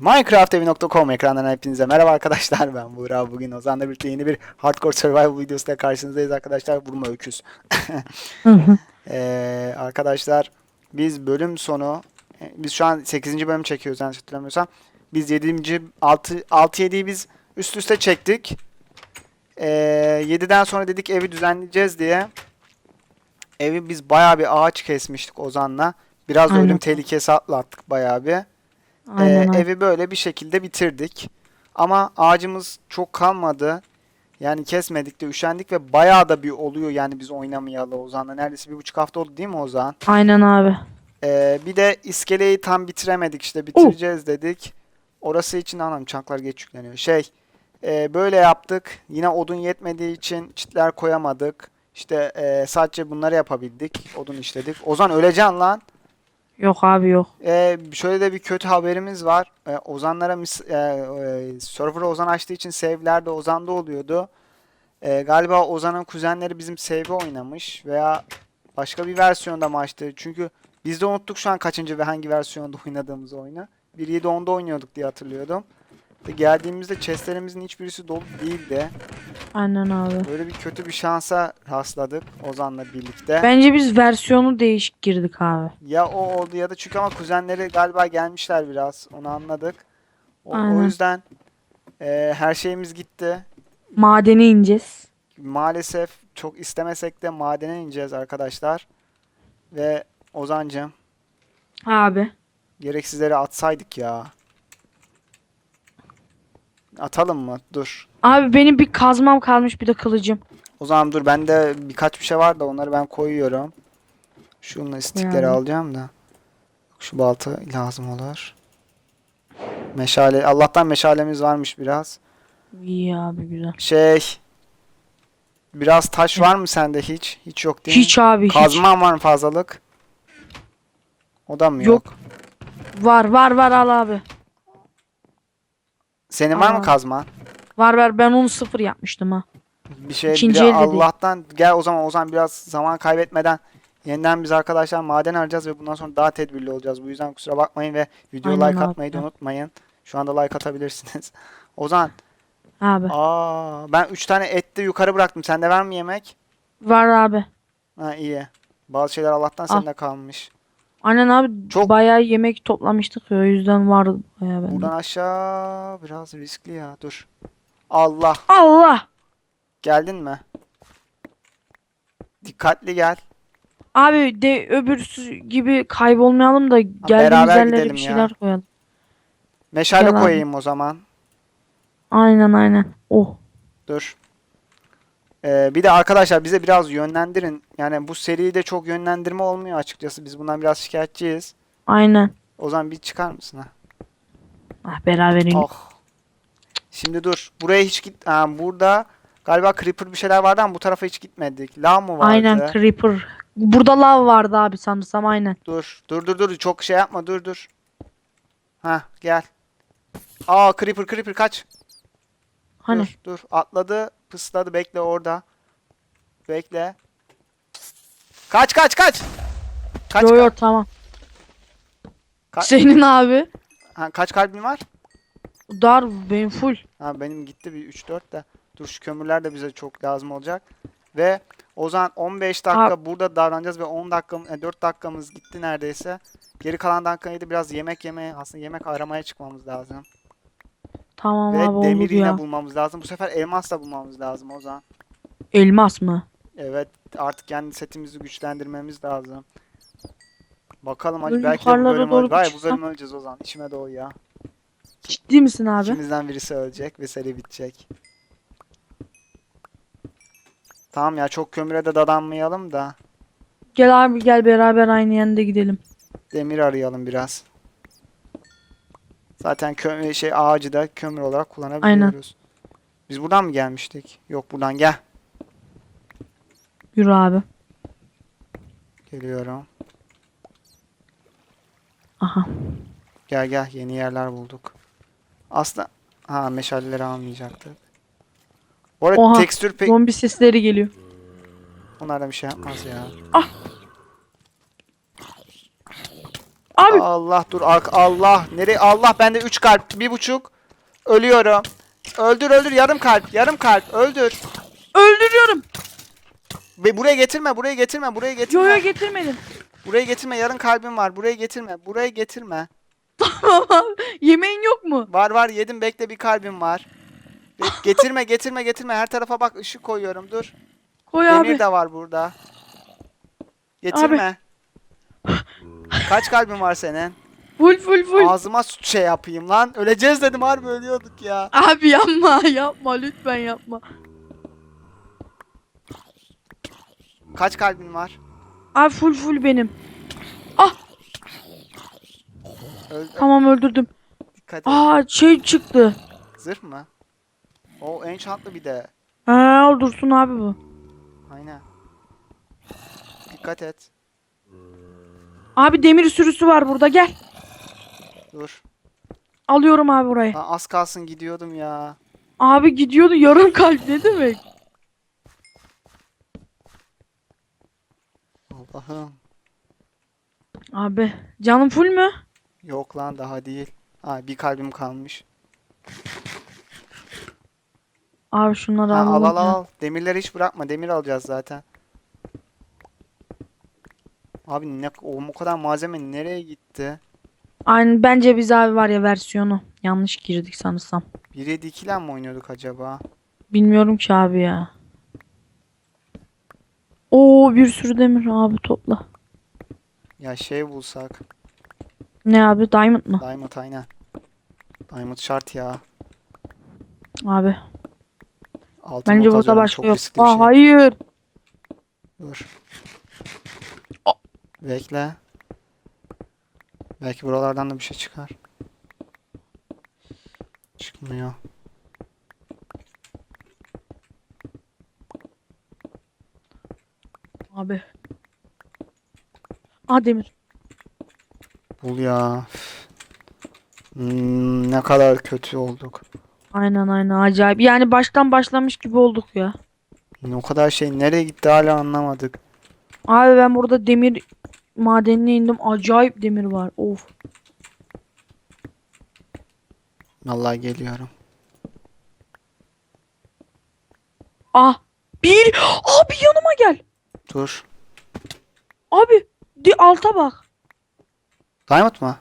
Minecraftevi.com ekrandan hepinize merhaba arkadaşlar. Ben Buğra. Bugün Ozan'la birlikte yeni bir Hardcore Survival videosuyla karşınızdayız arkadaşlar. Vurma öküz. Ee, arkadaşlar biz bölüm sonu e, biz şu an 8. bölüm çekiyoruz yanlış hatırlamıyorsam. Biz 7. 6 6 7'yi biz üst üste çektik. Ee, 7'den sonra dedik evi düzenleyeceğiz diye. Evi biz bayağı bir ağaç kesmiştik Ozan'la. Biraz da ölüm tehlikesi atlattık bayağı bir Aynen ee, evi böyle bir şekilde bitirdik. Ama ağacımız çok kalmadı. Yani kesmedik de üşendik ve bayağı da bir oluyor yani biz oynamayalı Ozan'la. Neredeyse bir buçuk hafta oldu değil mi Ozan? Aynen abi. Ee, bir de iskeleyi tam bitiremedik işte bitireceğiz dedik. Orası için anam çanklar geç yükleniyor. Şey e, böyle yaptık. Yine odun yetmediği için çitler koyamadık. İşte e, sadece bunları yapabildik. Odun işledik. Ozan öleceksin lan. Yok abi yok. Ee, şöyle de bir kötü haberimiz var. Ee, Ozanlara mis- e, e, server'ı Ozan açtığı için save'ler de Ozan'da oluyordu. Ee, galiba Ozan'ın kuzenleri bizim save'i oynamış veya başka bir versiyonda mı açtı? Çünkü biz de unuttuk şu an kaçıncı ve hangi versiyonda oynadığımız oyunu. 1.7.10'da oynuyorduk diye hatırlıyordum. Ve geldiğimizde chestlerimizin hiçbirisi dolu değildi. Aynen abi. Böyle bir kötü bir şansa rastladık Ozan'la birlikte. Bence biz versiyonu değişik girdik abi. Ya o oldu ya da çünkü ama kuzenleri galiba gelmişler biraz. Onu anladık. O, o Aynen. yüzden e, her şeyimiz gitti. Madene ineceğiz. Maalesef çok istemesek de madene ineceğiz arkadaşlar. Ve Ozancım Abi. gereksizleri atsaydık ya. Atalım mı? Dur. Abi benim bir kazmam kalmış bir de kılıcım. O zaman dur bende birkaç bir şey var da onları ben koyuyorum. Şunla stikleri Yani. alacağım da. Şu balta lazım olur. Meşale. Allah'tan meşalemiz varmış biraz. İyi abi güzel. Şey. Biraz taş var mı sende hiç? Hiç yok değil mi? Hiç abi hiç. Kazman var mı fazlalık? O da mı yok? Yok. Var var var al abi. Senin var mı Aa. kazman? Var var ben onu sıfır yapmıştım ha. Bir şey İkinci bir de elde değil. Allah'tan gel o zaman o zaman biraz zaman kaybetmeden yeniden biz arkadaşlar maden arayacağız ve bundan sonra daha tedbirli olacağız. Bu yüzden kusura bakmayın ve videoya Aynen like abi. atmayı da unutmayın. Şu anda like atabilirsiniz. Ozan, Abi. aa ben 3 tane et de yukarı bıraktım. Sende var mı yemek? Var abi. Ha iyi. Bazı şeyler Allah'tan Al. sende kalmış. Aynen abi Çok- bayağı yemek toplamıştık ya o yüzden vardı bayağı bende. Buradan aşağı biraz riskli ya. Dur. Allah. Allah! Geldin mi? Dikkatli gel. Abi de öbürsü gibi kaybolmayalım da geldiğimiz beraber yerlere gidelim bir ya. şeyler koyalım. Meşale Gel abi. koyayım o zaman. Aynen aynen. Oh. Dur. Ee, bir de arkadaşlar bize biraz yönlendirin. Yani bu seride çok yönlendirme olmuyor açıkçası. Biz bundan biraz şikayetçiyiz. Aynen. O zaman bir çıkar mısın ha? Ah beraber in- Oh. Şimdi dur. Buraya hiç git. Ha, burada galiba creeper bir şeyler vardı ama bu tarafa hiç gitmedik. Lav mı vardı? Aynen creeper. Burada lav vardı abi sanırsam aynen. Dur. Dur dur dur. Çok şey yapma. Dur dur. Ha gel. Aa creeper creeper kaç. Hani Dur dur. Atladı. Pısladı. Bekle orada. Bekle. Kaç kaç kaç. Kaç yo yo tamam. Ka- Senin abi. ha, kaç kalbin var? Dar benim full. Ha benim gitti bir 3-4 de. Dur şu kömürler de bize çok lazım olacak. Ve o zaman 15 dakika burada davranacağız ve 10 dakika, e, 4 dakikamız gitti neredeyse. Geri kalan dakikayı da biraz yemek yemeye, aslında yemek aramaya çıkmamız lazım. Tamam Ve abi demir olur yine ya. bulmamız lazım. Bu sefer elmas da bulmamız lazım o zaman. Elmas mı? Evet artık kendi setimizi güçlendirmemiz lazım. Bakalım hadi Böyle belki de bu yukarılara bölüm, doğru öl- Vay, bu çıksam. bölüm öleceğiz o zaman. İşime doğu ya. Ciddi misin abi? İkimizden birisi ölecek ve seri bitecek. Tamam ya çok kömüre de dadanmayalım da Gel abi gel beraber aynı yönde gidelim. demir arayalım biraz. Zaten kö şey ağacı da kömür olarak kullanabiliyoruz. Biz buradan mı gelmiştik? Yok buradan gel. Yürü abi. Geliyorum. Aha. Gel gel yeni yerler bulduk. Aslında ha meşaleleri almayacaktık. Bu arada Oha, tekstür pek Zombi sesleri geliyor. onlardan bir şey yapmaz ya. Abi Allah dur Allah nereye Allah bende 3 kalp bir buçuk ölüyorum. Öldür öldür yarım kalp yarım kalp öldür. Öldürüyorum. Ve buraya getirme buraya getirme buraya getirme. Yo yo getirmedim. Buraya getirme yarım kalbim var buraya getirme buraya getirme. Yemeğin yok mu? Var var yedim bekle bir kalbim var. Be- getirme getirme getirme her tarafa bak ışık koyuyorum dur. Koy Demir abi. de var burada. Getirme. Kaç kalbin var senin? Full full full. Ağzıma su- şey yapayım lan. Öleceğiz dedim harbi ölüyorduk ya. Abi yapma yapma lütfen yapma. Kaç kalbin var? Abi full full benim. Öl Tamam öldürdüm. dikkat et. Aa şey çıktı. Zırh mı? O enchantlı bir de. Ha dursun abi bu. Aynen. Dikkat et. Abi demir sürüsü var burada gel. Dur. Alıyorum abi burayı. Lan az kalsın gidiyordum ya. Abi gidiyordu yarım kalp ne demek? Allah'ım. Abi canım full mü? Yok lan daha değil. Ha bir kalbim kalmış. Abi şunları Ha, al alalım. al ya. al. Demirleri hiç bırakma. Demir alacağız zaten. Abi ne o, o kadar malzeme nereye gitti? Aynen bence biz abi var ya versiyonu. Yanlış girdik sanırsam. 1.7 2'le mi oynuyorduk acaba? Bilmiyorum ki abi ya. Oo bir sürü demir abi topla. Ya şey bulsak. Ne abi diamond mı? Diamond aynen. Diamond şart ya. Abi Altın bence burada başka yok. Aa şey. hayır. Dur. Bekle. Belki buralardan da bir şey çıkar. Çıkmıyor. Abi. Aa demir. Bul ya. Hmm, ne kadar kötü olduk. Aynen aynen acayip. Yani baştan başlamış gibi olduk ya. O kadar şey nereye gitti hala anlamadık. Abi ben burada demir madenine indim. Acayip demir var. Of. Vallahi geliyorum. Ah. Bir. Abi yanıma gel. Dur. Abi. Di alta bak. Diamond mı?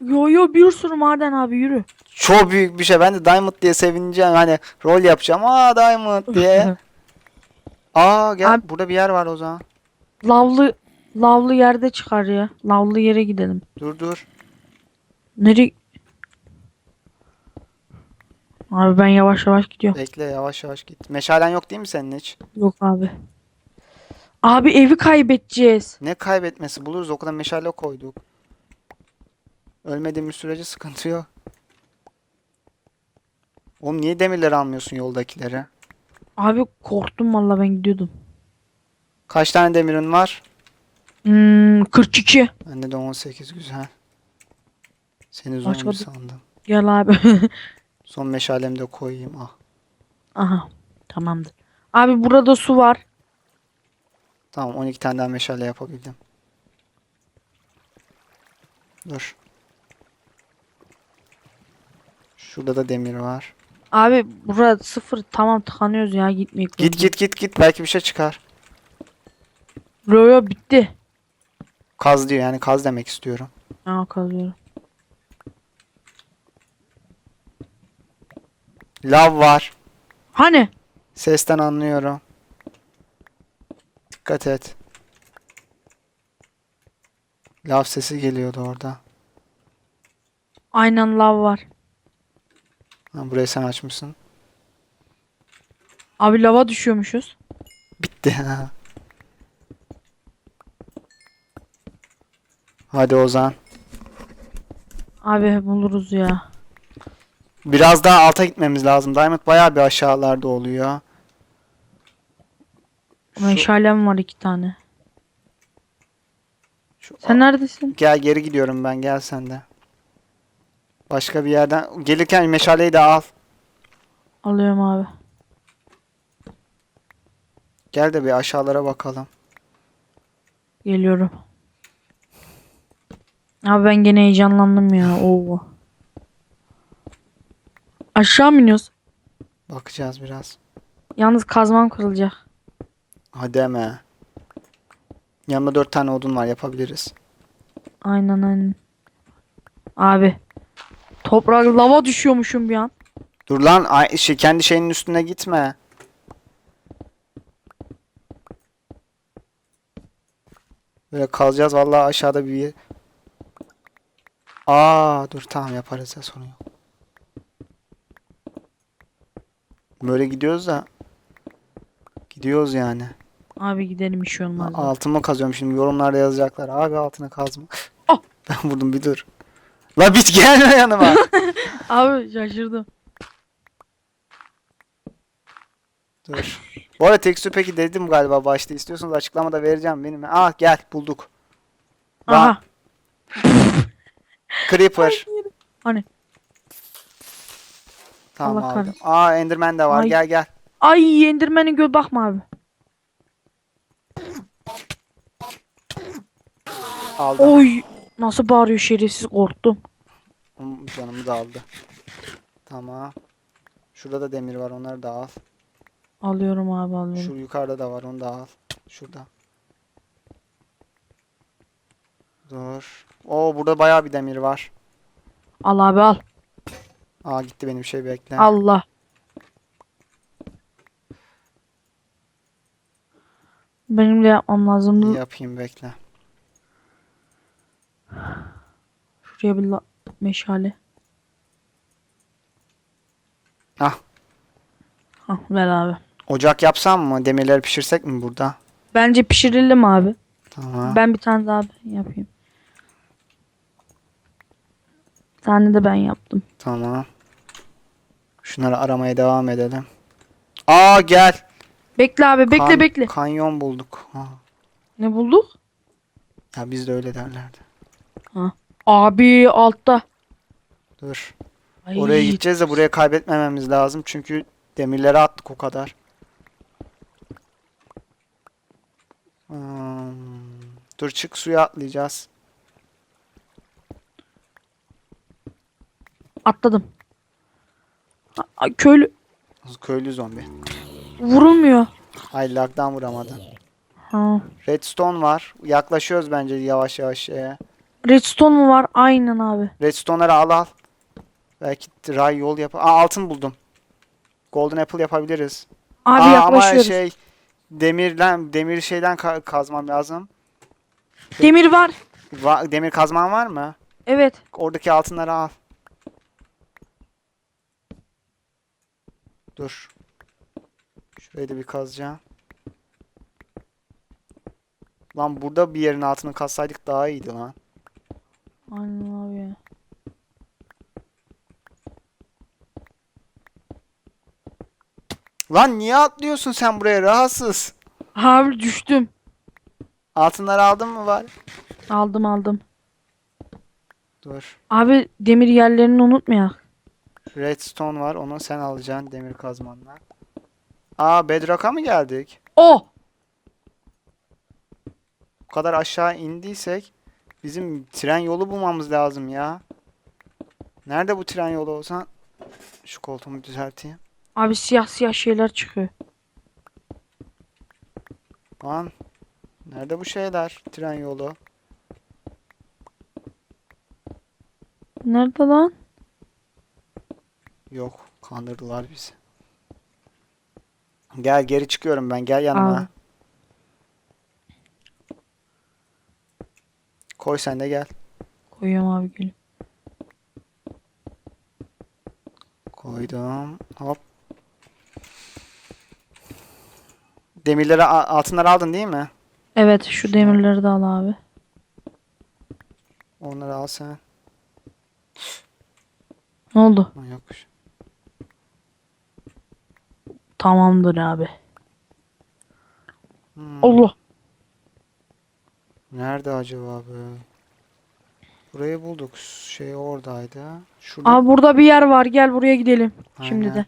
Yo yo bir sürü maden abi yürü. Çok büyük bir şey. Ben de Diamond diye sevineceğim. Hani rol yapacağım. Aa Diamond diye. Aa gel. Abi- Burada bir yer var o zaman. Lavlı lavlı yerde çıkar ya. Lavlı yere gidelim. Dur dur. Nereye? Abi ben yavaş yavaş gidiyorum. Bekle yavaş yavaş git. Meşalen yok değil mi senin hiç? Yok abi. Abi evi kaybedeceğiz. Ne kaybetmesi buluruz o kadar meşale koyduk. Ölmediğimiz sürece sıkıntı yok. Oğlum niye demirleri almıyorsun yoldakileri? Abi korktum valla ben gidiyordum. Kaç tane demirin var? Hmm, 42. Bende de 18 güzel. Seni Başka zombi bir- sandım. Gel abi. Son meşalemi de koyayım. Ah. Aha. Tamamdır. Abi burada su var. Tamam 12 tane daha meşale yapabildim. Dur. Şurada da demir var. Abi burada sıfır tamam tıkanıyoruz ya gitmeyek. Git git git git belki bir şey çıkar. Royo bitti. Kaz diyor yani kaz demek istiyorum. Ha kazıyorum. Lav var. Hani? Sesten anlıyorum. Dikkat et. Lav sesi geliyordu orada. Aynen lav var. Ha, burayı sen açmışsın. Abi lava düşüyormuşuz. Bitti. Hadi Ozan. Abi buluruz ya. Biraz daha alta gitmemiz lazım. Diamond bayağı bir aşağılarda oluyor. Meşalem var iki tane. şu- Sen neredesin? Gel geri gidiyorum ben gel sen de. Başka bir yerden gelirken meşaleyi de al. Alıyorum abi. Gel de bir aşağılara bakalım. Geliyorum. Abi ben gene heyecanlandım ya. Oo. Aşağı mı iniyoruz? Bakacağız biraz. Yalnız kazmam kırılacak. Hadi deme. Yanımda dört tane odun var yapabiliriz. Aynen aynen. Abi. Toprak lava düşüyormuşum bir an. Dur lan ay, şey, kendi şeyinin üstüne gitme. Böyle kalacağız vallahi aşağıda bir. Aa dur tamam yaparız ya sorun yok. Böyle gidiyoruz da. Gidiyoruz yani. Abi gidelim bir şey olmaz. ya. Altımı kazıyorum şimdi yorumlarda yazacaklar. Abi altına kazma. Ah! Ben vurdum bir dur. La bit gelme yanıma. Abi şaşırdım. dur. Bu arada tekstür peki dedim galiba başta. İstiyorsanız açıklamada vereceğim benim. Ah gel bulduk. Aha. Creeper. Hani. Tamam Allah aldım. kahretsin. Aa Enderman de var. Ay. Gel gel. Ay Enderman'e göz bakma abi. Aldım. Oy. Nasıl bağırıyor şerefsiz korktum. Hmm, Canımı da aldı. Tamam. Şurada da demir var. Onları da al. Alıyorum abi alıyorum. Şu yukarıda da var. Onu da al. Şurada. Dur. Oo burada bayağı bir demir var. Al abi al. Aa gitti benim şey bekle. Allah. Benim de yapmam lazım. Yapayım bekle. Şuraya bir meşale. Ah. Hah ver abi. Ocak yapsam mı? Demirleri pişirsek mi burada? Bence pişirelim abi. Tamam. Ben bir tane daha yapayım. Bir tane de ben yaptım. Tamam. Şunları aramaya devam edelim. Aa gel. Bekle abi bekle Kan- bekle. Kanyon bulduk. Ha. Ne bulduk? Ya biz de öyle derlerdi. Abi altta. Dur. Ay, Oraya gideceğiz de buraya kaybetmememiz lazım. Çünkü demirleri attık o kadar. Hmm. Dur çık suya atlayacağız. Atladım. A- köylü Köylü zombi. vurulmuyor. Ay lagdan vuramadı. Ha. Redstone var. Yaklaşıyoruz bence yavaş yavaş şeye. Redstone mu var? Aynen abi. Redstone'ları al al. Belki ray yol yap. Aa altın buldum. Golden apple yapabiliriz. Abi Aa, ama yaklaşıyoruz. şey demirden demir şeyden ka- kazmam lazım. Demir var. Va- demir kazman var mı? Evet. Oradaki altınları al. Dur. Şurayı da bir kazacağım. Lan burada bir yerin altını kazsaydık daha iyiydi lan. Aynen abi. Lan niye atlıyorsun sen buraya rahatsız? Abi düştüm. Altınları aldın mı var? Aldım aldım. Dur. Abi demir yerlerini unutmayak. Redstone var. Onu sen alacaksın demir kazmanla. Aa Bedrock'a mı geldik? Oh! Bu kadar aşağı indiysek bizim tren yolu bulmamız lazım ya. Nerede bu tren yolu olsa? Şu koltuğumu düzelteyim. Abi siyah siyah şeyler çıkıyor. Lan nerede bu şeyler? Tren yolu. Nerede lan? Yok. Kandırdılar bizi. Gel geri çıkıyorum ben. Gel yanıma. Abi. Koy sen de gel. Koyuyorum abi gelin. Koydum. Hop. Demirleri altınları aldın değil mi? Evet şu demirleri de al abi. Onları al sen. Ne oldu? Yokmuş. Tamamdır abi. Hmm. Allah. Nerede acaba be? Burayı bulduk. Şey oradaydı. Şurada. Abi burada bir yer var. Gel buraya gidelim. Şimdi Aynen. de.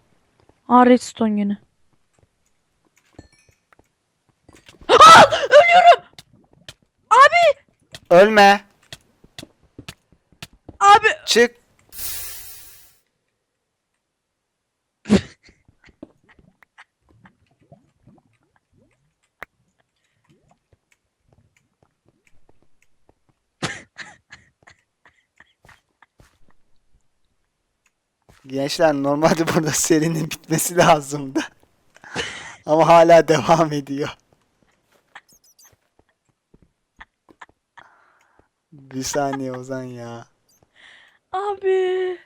Aa redstone gene. Ölme. Çık. Gençler normalde burada serinin bitmesi lazımdı. Ama hala devam ediyor. Bir saniye Ozan ya. Abi.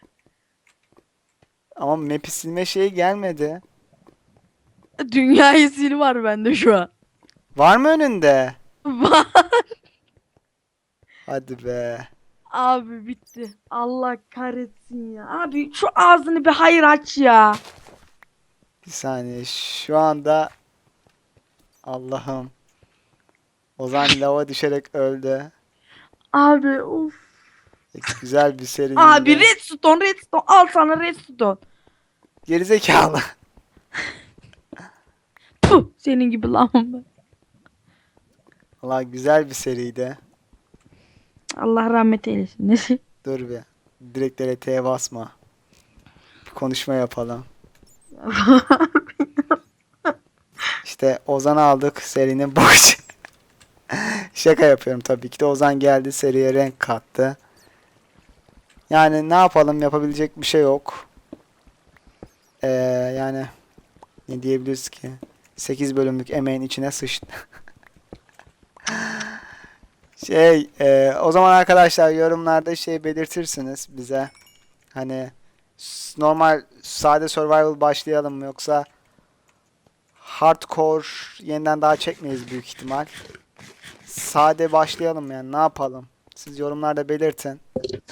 Ama map'i silme şeyi gelmedi. Dünyayı sil var bende şu an. Var mı önünde? Var. Hadi be. Abi bitti. Allah kahretsin ya. Abi şu ağzını bir hayır aç ya. Bir saniye. Şu anda Allah'ım. Ozan lava düşerek öldü. Abi of. Güzel bir seri. Abi redstone redstone al sana redstone. Gerizekalı. Puh senin gibi lan ben. Allah güzel bir seriydi. Allah rahmet eylesin. Dur bir. Direkt RT'ye basma. Bir konuşma yapalım. İşte Ozan'ı aldık serinin boş. Şaka yapıyorum tabii ki de Ozan geldi seriye renk kattı. Yani ne yapalım yapabilecek bir şey yok. Ee, yani ne diyebiliriz ki? 8 bölümlük emeğin içine sıçtı. Şey e, o zaman arkadaşlar yorumlarda şey belirtirsiniz bize. Hani normal sade survival başlayalım mı yoksa hardcore yeniden daha çekmeyiz büyük ihtimal. Sade başlayalım yani ne yapalım? Siz yorumlarda belirtin.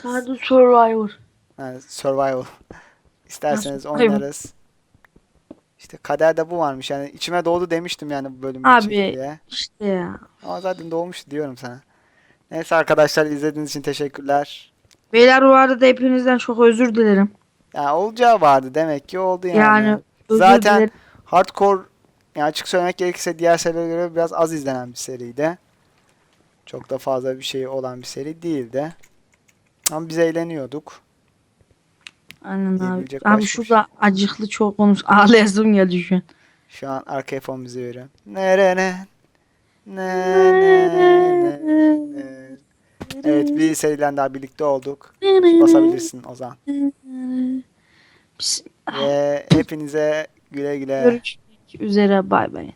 Sadece Survivor. Yani survival. İsterseniz survival? oynarız. İşte kaderde bu varmış yani içime doğdu demiştim yani bu bölüm Abi. için diye. İşte ya. Ama zaten doğmuş diyorum sana. Neyse arkadaşlar izlediğiniz için teşekkürler. Beyler bu arada hepinizden çok özür dilerim. Ya olacağı vardı demek ki oldu yani. Yani özür Zaten dilerim. hardcore yani açık söylemek gerekirse diğer serilere göre biraz az izlenen bir seriydi. Çok da fazla bir şey olan bir seri değildi. Ama biz eğleniyorduk. Aynen abi. diyebilecek başka Abi bir şurada acıklı çok konuş. Ağlayasım geldi şu an. Şu an arkaya fon müziği veriyorum. Nere ne? Ne ne. Evet bir seriyle daha birlikte olduk. Basabilirsin Ozan. Biz- Ve hepinize güle güle. Görüşmek üzere bay bay.